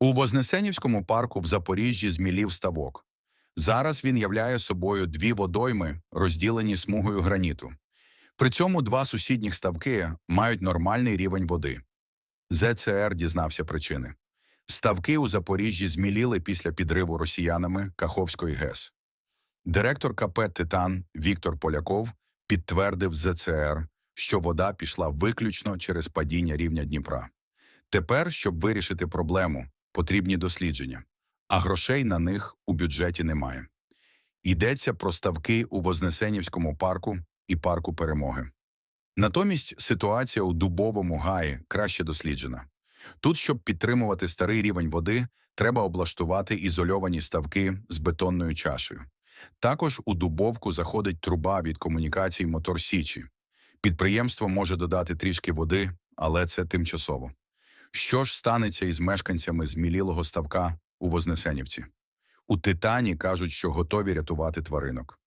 У Вознесенівському парку в Запоріжжі змілів ставок. Зараз він являє собою дві водойми, розділені смугою граніту. При цьому два сусідніх ставки мають нормальний рівень води. ЗЦР дізнався причини. Ставки у Запоріжжі зміліли після підриву росіянами Каховської ГЕС. Директор КП «Титан» Віктор Поляков підтвердив ЗЦР, що вода пішла виключно через падіння рівня Дніпра. Тепер, щоб вирішити проблему, потрібні дослідження, а грошей на них у бюджеті немає. Йдеться про ставки у Вознесенівському парку і парку Перемоги. Натомість ситуація у Дубовому гаї краще досліджена. Тут, щоб підтримувати старий рівень води, треба облаштувати ізольовані ставки з бетонною чашею. Також у Дубовку заходить труба від комунікацій Мотор Січі. Підприємство може додати трішки води, але це тимчасово. Що ж станеться із мешканцями змілілого ставка у Вознесенівці? У Титані кажуть, що готові рятувати тваринок.